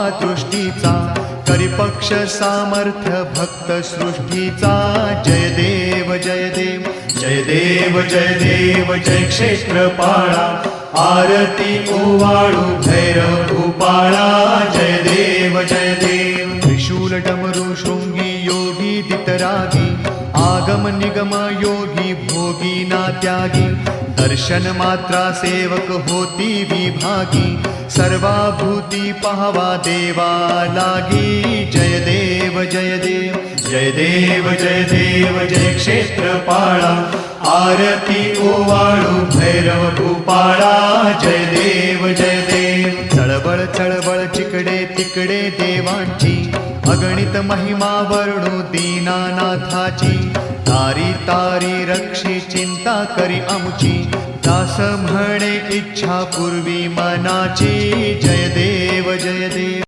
दृष्टीचा करिपक्ष सामर्थ्य भक्त सृष्टीचा. जय देव जय देव जय देव जय देव जय क्षेत्रपाळा. आरती ओवाळू भैरव भूपाळा जय देव जय देव. त्रिशूल डमरू शृंगी योगी दितरागी. आगम निगम योगी भोगी ना त्यागी दर्शन मात्रा सेवक होती विभागी सर्वाभूति पाहवा देवा लागी। जय देव जय देव जय देव जय देव, जय क्षेत्रपाळा। आरती ओवाळू, भैरव भूपाळा जय देव जय देव। चळबळ चळबळ चिकडे तिकडे देवांची। अगणित महिमा वर्णू दीनानाथाची। तारी तारी रक्षी, चिंता करी आमची। दास म्हणे इच्छा पूर्वी मनाची जय